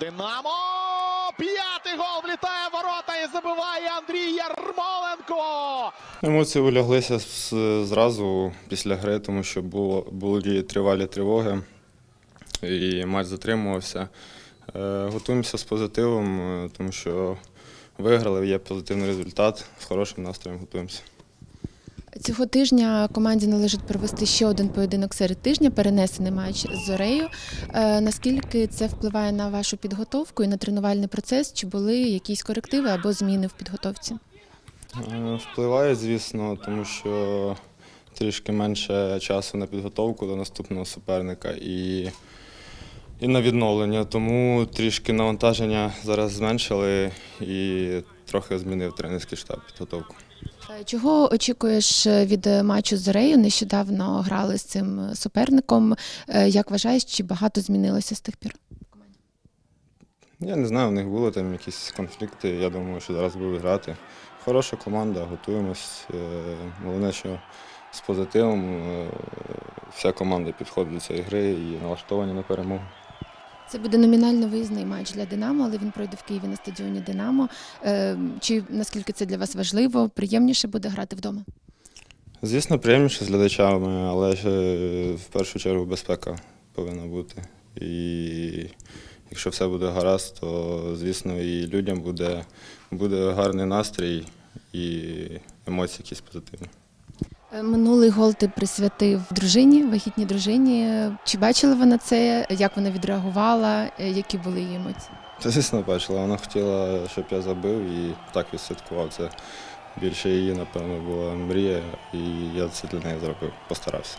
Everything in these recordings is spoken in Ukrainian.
Динамо! П'ятий гол влітає в ворота і забиває Андрій Ярмоленко. Емоції уляглися зразу після гри, тому що було, були тривалі тривоги і матч затримувався. Е, Готуємося з позитивом, е, тому що виграли, є позитивний результат, з хорошим настроєм готуємося. Цього тижня команді належить провести ще один поєдинок серед тижня, перенесений матч з Зорею. Е, Наскільки це впливає на вашу підготовку і на тренувальний процес? Чи були якісь корективи або зміни в підготовці? Е, Впливає, звісно, тому що трішки менше часу на підготовку до наступного суперника і, і на відновлення. Тому трішки навантаження зараз зменшили і трохи змінив тренерський штаб підготовку. Е, Чого очікуєш від матчу з Зорею? Нещодавно грали з цим суперником. Е, Як вважаєш, чи багато змінилося з тих пір? Я не знаю, у них були там якісь конфлікти. Я думаю, що зараз будуть грати. Хороша команда, готуємось. Е, Головне, що з позитивом е, вся команда підходить до цієї гри і налаштовані на перемогу. Це буде номінально виїзний матч для Динамо, але він пройде в Києві на стадіоні Динамо. Е, Чи наскільки це для вас важливо? Приємніше буде грати вдома? Звісно, приємніше з глядачами, але е, в першу чергу безпека повинна бути. І якщо все буде гаразд, то звісно і людям буде, буде гарний настрій і емоції якісь позитивні. Е, Минулий гол ти присвятив дружині, вагітній дружині. Чи бачила вона це? Як вона відреагувала? Е, Які були її емоції? Та, звісно, бачила. Вона хотіла, щоб я забив і так відсвяткував. Це більше її, напевно, була мрія, і я це для неї зробив, постарався.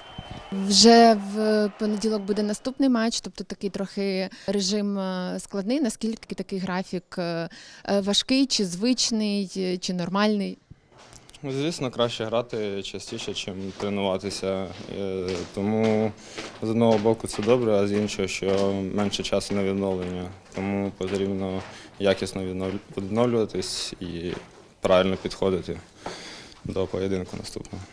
Вже в понеділок буде наступний матч, тобто такий трохи режим е, складний. Наскільки такий графік важкий, чи звичний, чи нормальний? Ну, Звісно, краще грати частіше, ніж тренуватися. Е, Тому з одного боку це добре, а з іншого, що менше часу на відновлення. Тому потрібно якісно відновлюватись і правильно підходити до поєдинку наступного.